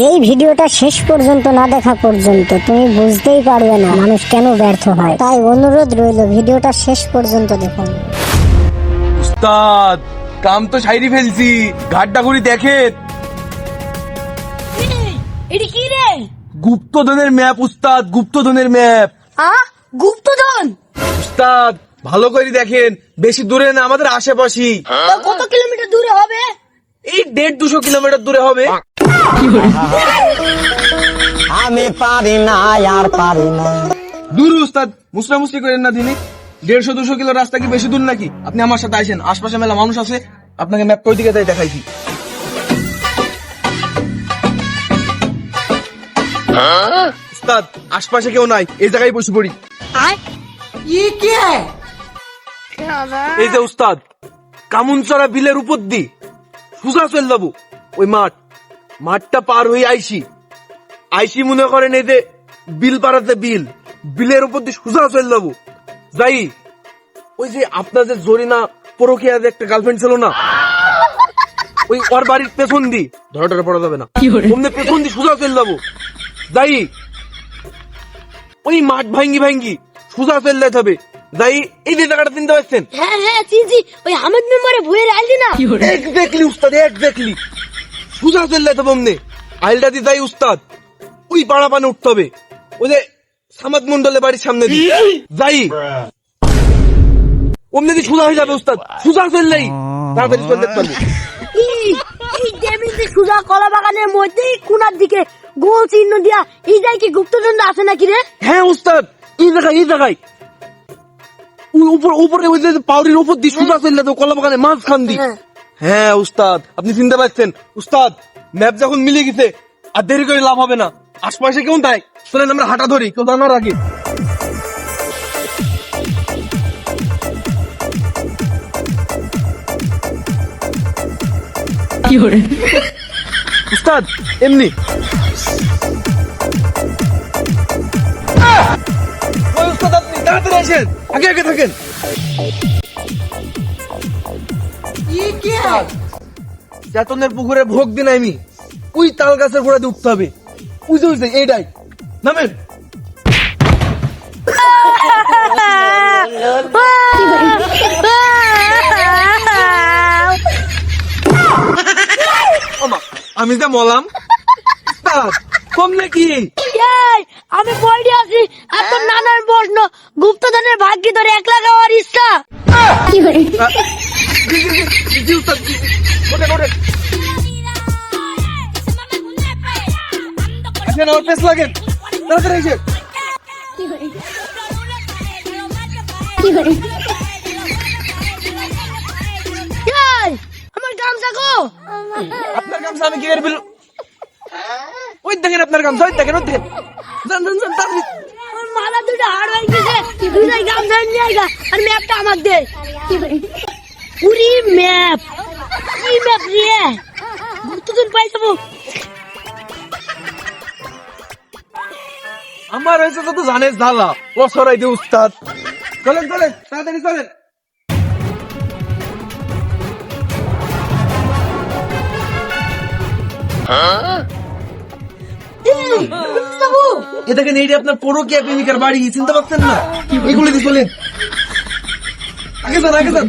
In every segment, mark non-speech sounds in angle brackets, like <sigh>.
এই ভিডিওটা শেষ পর্যন্ত না দেখা পর্যন্ত তুমি বুঝতেই পারবে না মানুষ কেন ব্যর্থ হয়। তাই অনুরোধ রইল ভিডিওটা শেষ পর্যন্ত দেখুন। উস্তাদ কাম তো সাইরি ফেলছি। ঘাটটা ঘুরি দেখে এটি কি রে? গুপ্তধনের ম্যাপ উস্তাদ গুপ্তধনের ম্যাপ। আ? গুপ্তধন? উস্তাদ ভালো করে দেখেন বেশি দূরে না আমাদের আশেপাশেই। কত কিলোমিটার দূরে হবে? এই দেড় দুশো কিলোমিটার দূরে হবে। আমি পারি না আর পারি না। দূর উস্তাদ মুসরামুসরি করেন না তিনি। দেড়শো দুশো কিলো রাস্তা কি বেশি দূর নাকি? আপনি আমার সাথে আসেন আশপাশে মেলা মানুষ আছে আপনাকে ম্যাপ কই দিকে তাই দেখাইছি। উস্তাদ আশপাশে কেউ নাই এই জায়গায় বসে পড়ি। এই যে উস্তাদ কামুনচড়া বিলের উপর দি সুজা চল যাব ওই মাঠ। মাঠটা পার হয়ে আইসি। আইসি মনে করেন এই যে বিল পাড়াতে বিল বিলের উপর দিয়ে সুজা চল যাব। যাই ওই যে আপনার যে জরিনা পরকিয়া যে একটা গার্লফ্রেন্ড ছিল না ওই ওর বাড়ির পেছন দি ধরা ধরা পড়া যাবে না। অমনি পেছন দি সুজা চল যাব। যাই ওই মাঠ ভাঙ্গি ভাঙ্গি সোজা চল যেতে হবে। যাই এই যে জায়গাটা চিনতে পারছেন? হ্যাঁ হ্যাঁ চিনছি। ওই হামিদ মেম্বারে ভুয়ে না? এক্স্যাক্টলি উস্তাদ এক্স্যাক্টলি সুজা চল যেতে হবে অমনি আইলটা দিয়ে যাই উস্তাদ। ওই পাড়া পানে উঠতে হবে। ওই যে সামাদ মন্ডলের বাড়ির সামনে দিয়ে যাই। অমনি দিয়ে সুজা হয়ে যাবে উস্তাদ। সুজা চললেই তাড়াতাড়ি চল যেতে পারব। সুজা কলা বাগানের মধ্যেই কোনার দিকে গোল চিহ্ন দিয়া এই যাই কি গুপ্তধন আছে নাকি রে? হ্যাঁ উস্তাদ। এই জায়গায় এই জায়গায়। ওই উপর উপরে ওই যে পাউরির উপর দিয়ে সুজা চললে তো কলা বাগানে মাঝখান দি। হ্যাঁ। উস্তাদ। আপনি চিনতে পারছেন? উস্তাদ ম্যাপ যখন মিলে গেছে আর দেরি করে লাভ হবে না। আশপাশে কেউ তাই চলেন আমরা হাঁটা ধরি কেউ জানার আগে। উস্তাদ এমনি। উস্তাদ আপনি তাড়াতাড়ি আসেন। আগে আগে থাকেন। চেতনের পুকুরে ভোগ দিন আমি ওই তাল গাছের গোড়াতে উঠতে হবে। বুঝতে বুঝতে এইটাই। নামেন। আমি যা মলাম? কম নাকি? আমি বইটি আছি আর তোর নানার প্রশ্ন। গুপ্তধনের ভাগ্যি ধরে একলা খাওয়ার ইচ্ছা। আহ, জি, জি, জি, জি, উস্তাদ, জি, জি। ওঠেন, ওঠেন। আসেন, আমার পেছ লাগেন তাড়াতাড়ি এসে এই, আমার গামছা গো আপনার গামছা আমি কি করে বলব ওই দেখেন আপনার গামছা ওই দেখেন ওই দেখেন যান যান যান তাড়াতাড়ি আমার মালা দুটো হাড় হয়ে গেছে দুটাই গামছা নিয়ে আইগা আর ম্যাপটা আমাক দে পুরি ম্যাপ। কি ম্যাপ রে? গুপ্তধন পাই যাব। আমার হয়েছে তো জানেস ধালা ও সরাই দে উস্তাদ। চলেন চলেন, তাড়াতাড়ি চলেন। এ দেখেন, এইটা আপনার পরকীয়া প্রেমিকার বাড়ি, চিনতে পারছেন না? এগুলি দিয়ে চলেন। আগে যান আগে যান।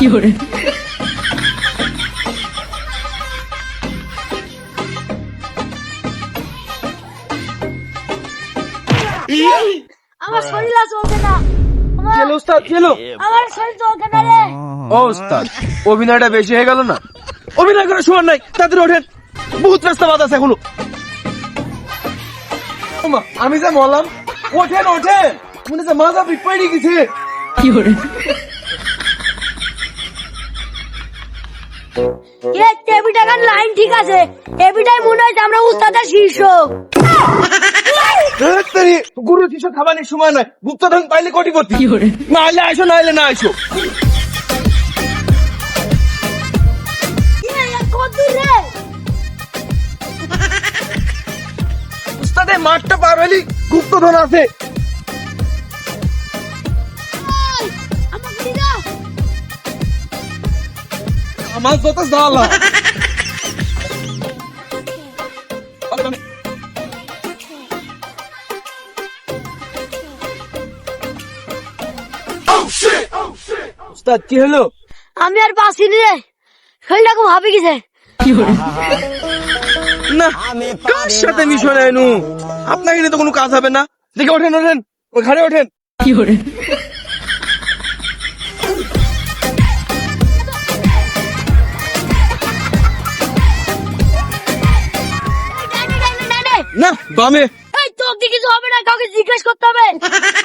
আমার শরীর চলছে না। চলো উস্তাদ চলো আমার শরীর চলছে না রে। ও উস্তাদ অভিনয়টা বেশি হয়ে গেল না? অভিনয় করে নাই। তাদের ওঠেন। বহুত রাস্তা বাদ আছে এখনও। আমি যে মলাম ওঠেন ওঠেন। মনে হচ্ছে মাজা পড়ে গেছে। এ টেবি টাকার লাইন ঠিক আছে। এবিটাই মনে হচ্ছে আমরা উস্তাদের শীর্ষ তাড়াতাড়ি গুরু শিষ্য খাবারের সময় নয় গুপ্তধন পাইলে কোটিপতি। না হলে আইসো না হলে না আইসো উস্তাদের মাঠটা পার হইলি গুপ্তধন আছে। আমার যত জ্বালা উস্তাদ কি হলো? আমি আর বাঁচি রে। শরীরটা খুব হাঁপে গেছে। না কার সাথে মিশন আইনু আপনাকে নিয়ে তো কোনো কাজ হবে না। দেখে ওঠেন ওঠেন। ওই ঘরে ওঠেন ডানে, না বামে এই তোর দিকে কিছু হবে না কাউকে জিজ্ঞেস করতে হবে।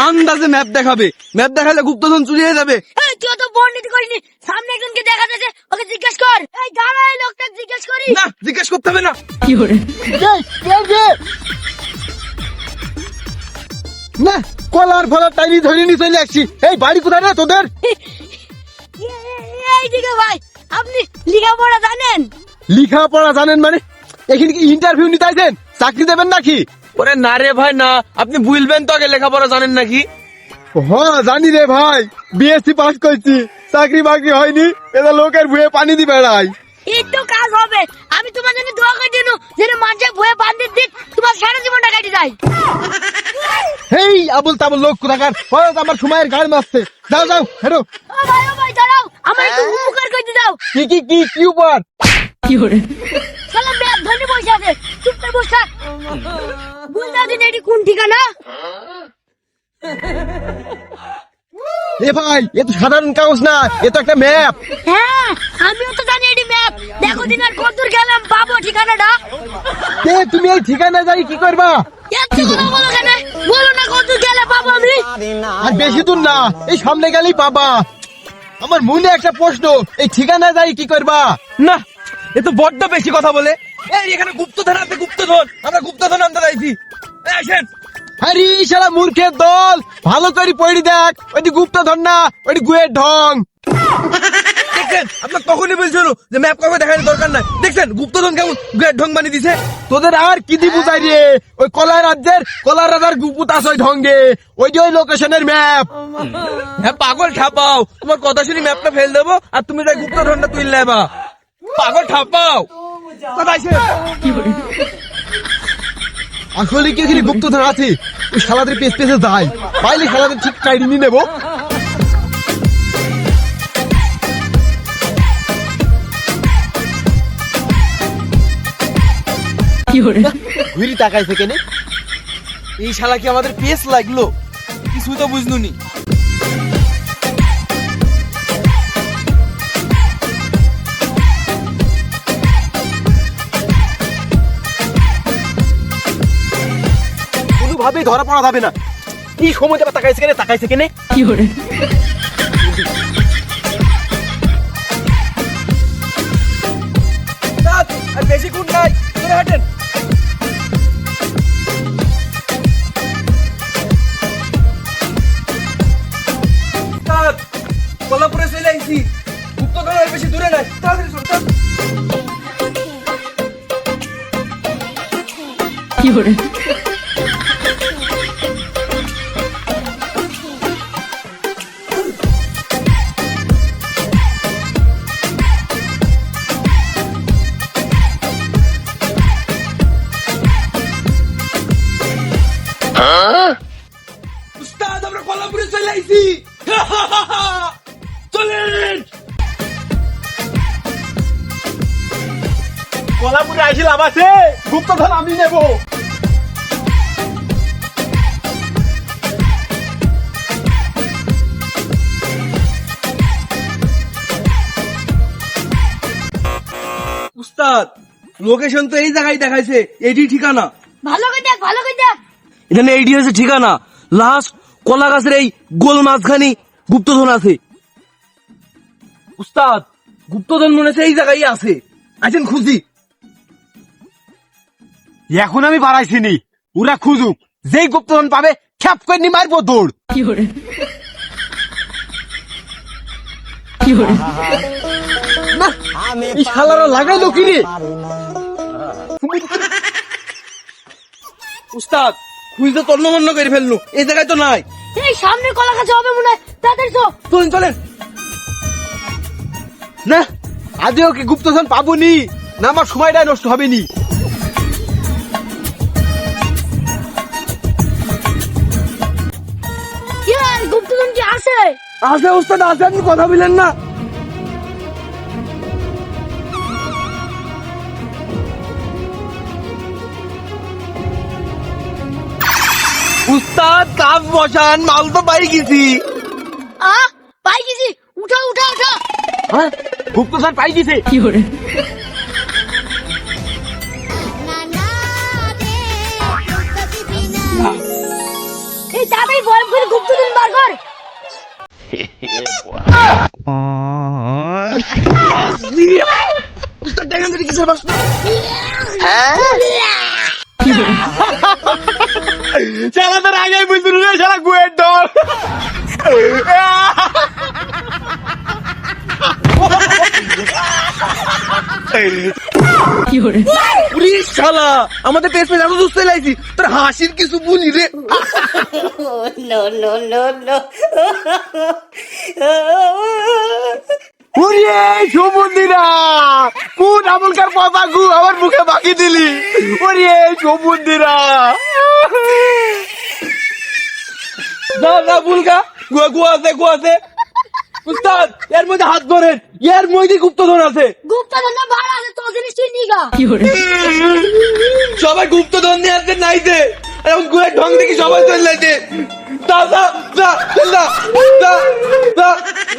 আন্দাজে ম্যাপ দেখাবে। ম্যাপ দেখালে গুপ্তধন চুরিয়ে যাবে। এই তুই তো বর্ণিত করিনি। সামনে একজনকে দেখা যাচ্ছে ওকে জিজ্ঞেস কর। এই দাঁড়া এই লোকটা জিজ্ঞেস করি। না জিজ্ঞেস করতে হবে না। না কলার ফলার টাইনি ধরে নিয়ে চলে আসছি। এই বাড়ি কোথায় রে তোদের? এই দিকে ভাই আপনি লেখাপড়া জানেন? লিখা পড়া জানেন মানে? এখানে কি ইন্টারভিউ নিতে আইছেন? চাকরি দেবেন নাকি? ওরে না রে ভাই না। আপনি বুঝবেন তো আগে লেখাপড়া জানেন নাকি? হ্যাঁ জানি রে ভাই। বিএসসি পাস করছি। চাকরি বাকরি হয়নি। এটা লোকের ভুয়ে পানি দি বেড়াই একটু কাজ হবে। আমি তোমার জন্য দোয়া করে দিন যেন মানুষের ভয়ে বান্ধে দিন তোমার সারা জীবনটা কাটি যায়। হেই আবুল তাবুল লোক কোথাকার? হয়তো আমার সময়ের গাড়ি মারছে। যাও যাও হেরো ও ভাই ও ভাই দাঁড়াও। আমার একটু উপকার করে দাও। কি কি কি কি উপর শালা ব্যাগ ধরে বসে আছে চুপ করে বসে থাক বুঝতে দিন এটি কোন ঠিকানা? এ ভাই এ তো সাধারণ কাগজ না এ তো একটা ম্যাপ হ্যাঁ আমিও তো জানি এটি ম্যাপ দেখো দিন আর কতদূর গেলাম পাবো ঠিকানাটা। তুমি এই ঠিকানা যাই কি করবা? এত কথা বলো কেন? বলো না কতদূর গেলে পাবো আমি? আর বেশি দূর না এই সামনে গেলেই পাবা। আমার মনে একটা প্রশ্ন এই ঠিকানা যাই কি করবা? না এ তো বড্ড বেশি কথা বলে। এই এখানে গুপ্তধন আছে গুপ্তধন। আমরা গুপ্তধন আনতে চাইছি। এই আসেন। আরে শালা মূর্খের দল। ভালো করে পড়ি দেখ। ওইটি গুপ্তধন না ওইটি গুয়ের ঢং। দেখছেন? আপনার তখনই বলছিল যে ম্যাপ কাউকে দেখানোর দরকার নাই। দেখছেন? গুপ্তধন কেমন গুয়ের ঢং বানিয়ে দিছে? তোদের আর কি দি বুঝাই রে? ওই কলা রাজ্যের কলা রাজার গুপুত আছে ওই ঢঙ্গে। ওই যে ওই লোকেশনের ম্যাপ হ্যাঁ পাগল ঠাপাও। তোমার কথা শুনি ম্যাপটা ফেল দেবো আর তুমি তাই গুপ্তধনটা তুই নেবা পাগল ঠাপাও? আসলে কি এখানে গুপ্তধন আছে? ওই শালাদের পেস পেসে যায়। পাইলে শালাদের ঠিক নেব। ঘুরি এই শালা কি আমাদের পেস লাগল? কিছু তো বুঝনুনি কোনোভাবেই ধরা পড়া যাবে না। কি সময় যাবে তাকাইছে কেনে তাকাইছে কেনে? দাঁত, আর বেশি গুণ নাই ধরে হাঁটেন। কোলাপুরে চলে আইছি। গুপ্তধন বেশি দূরে নাই। তাড়াতাড়ি চল। উস্তাদ <laughs> চলেন কোলাপুরে আইছিলাম আছে গুপ্তধন আমি নেব। উস্তাদ লোকেশন তো এই জায়গায় দেখাইছে এটি ঠিকানা। ভালো করে দেখ ভালো করে দেখ। এখানে এইটি হচ্ছে ঠিকানা। লাস্ট কলা গাছের এই গোল মাঝখানি গুপ্তধন আছে। উস্তাদ গুপ্তধন মনে হচ্ছে এই জায়গায় আছে। আছেন খুঁজি। এখন আমি বাড়াইছিনি ওরা খুঁজুক। যেই গুপ্তধন পাবে খ্যাপ করে নি মারবো দৌড়। না আমি এই শালারা লাগাইলো কি রে? উস্তাদ খুঁজতে তন্নমন্ন করে ফেললু। এই জায়গায় তো নাই। এই সামনে কলা গাছ হবে মনে হয়। তাড়াতাড়ি চলেন চলেন। না আদেও কি গুপ্তধন পাবনি? না আমার সময়টাই নষ্ট হবে নি কি রে, গুপ্তধন কি আছে আছে উস্তাদ আছে আপনি কথা বলেন না। সাপ বসান মাল তো পাই গেছি। আ পাই গেছি। উঠা উঠা উঠা। হ্যাঁ? স্যার পাই গেছে। কি করে? এই গুপ্ত দিন বার হ্যাঁ? আগে শালা আমাদের লাইছি। তোর হাসির কিছু বলি রে। কোন আমলকার পাপা গু আমার মুখে বাকি দিলি? না না বুলকা গুয়া গুয়া আছে গুয়া আছে। উস্তাদ এর মধ্যে হাত ধরেন। এর মধ্যে গুপ্তধন আছে। গুপ্তধন না বার আছে তো জিনিস তুই নিগা। সবাই গুপ্তধন নিয়ে আসছে নাইতে এখন গুয়ের ঢং দেখি সবাই চলে যাইতে দা দা দা দা দা দা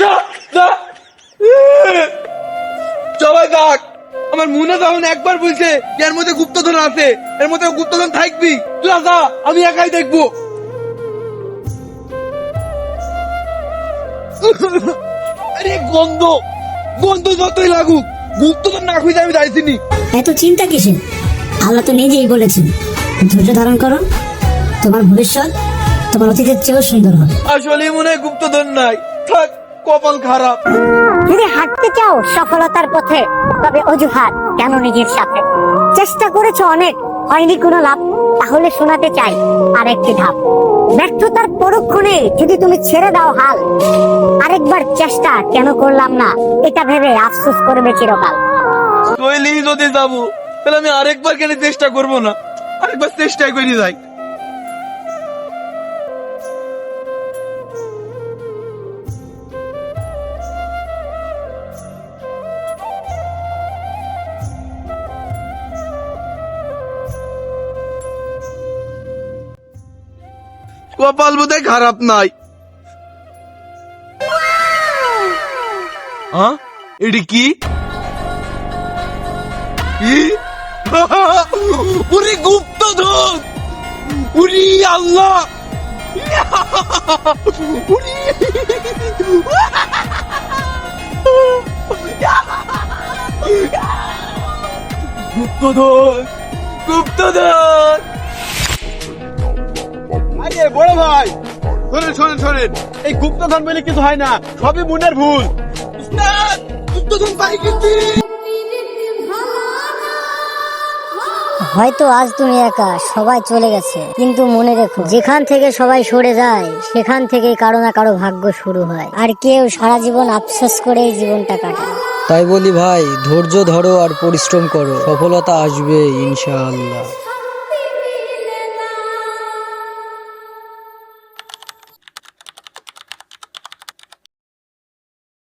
দা দা সবাই দেখ আমার মনে তখন একবার বলছে এর মধ্যে গুপ্তধন আছে এর মধ্যে গুপ্তধন থাকবি। তুই আসা আমি একাই দেখব। <laughs> আরে গন্ধ। গন্ধ যতই লাগুক গুপ্তধন না খুঁজে আমি দাঁড়িয়েছিনি এত চিন্তা কিসে আল্লাহ তো নিজেই বলেছেন ধৈর্য ধারণ করো তোমার ভবিষ্যৎ তোমার অতীতের চেয়েও সুন্দর হবে। আসলে মনে হয় গুপ্তধন নাই। থাক কপাল খারাপ। যদি হাঁটতে চাও সফলতার পথে তবে অজুহাত কেন নিজের সাথে? চেষ্টা করেছ অনেক হয়নি কোনো লাভ। তাহলে শোনাতে চাই আর একটি ধাপ। ব্যর্থতার পরক্ষণে যদি তুমি ছেড়ে দাও হাল, আরেকবার চেষ্টা কেন করলাম না, এটা ভেবে আফসোস করবে চিরকাল। যদি যাব, তাহলে আমি আরেকবার কেন চেষ্টা করব না? আরেকবার চেষ্টাই করে যাই। কপাল বোধহয় খারাপ নাই। এটি কি? উরি গুপ্তধন! উরি আল্লাহ! গুপ্তধন! গুপ্তধন! আরে বড় ভাই। শোনেন শোনেন শোনেন। এই গুপ্তধন বলে কিছু হয় না সবই মনের ভুল। উস্তাদ, গুপ্তধন পাই গেছি হয়তো আজ তুমি একা সবাই চলে গেছে কিন্তু মনে রেখো যেখান থেকে সবাই সরে যায় সেখান থেকে কারও না কারও ভাগ্য শুরু হয়। আর কেউ সারা জীবন আফসোস করেই জীবনটা কাটায় তাই বলি ভাই ধৈর্য ধরো আর পরিশ্রম করো সফলতা আসবে ইনশাআল্লাহ।